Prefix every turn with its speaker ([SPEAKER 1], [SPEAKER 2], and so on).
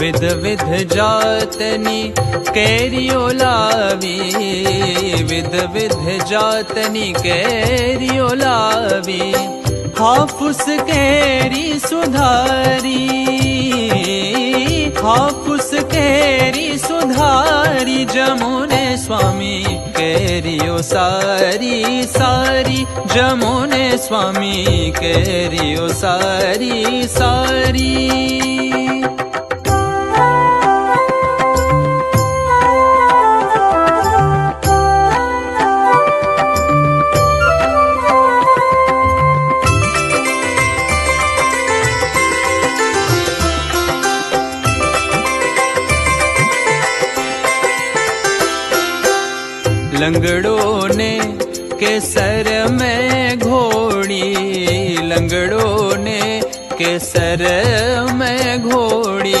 [SPEAKER 1] विध विध जातनी केरियो लावी। विध विध जातनी केरियो लावी। हाफुस केरी सुधारी। हाफुस केरी सुधारी। जमुने स्वामी केरियो सारी सारी। जमुने स्वामी केरियो सारी सारी लंगड़ों ने केसर में घोड़ी। लंगड़ों ने केसर में घोड़ी।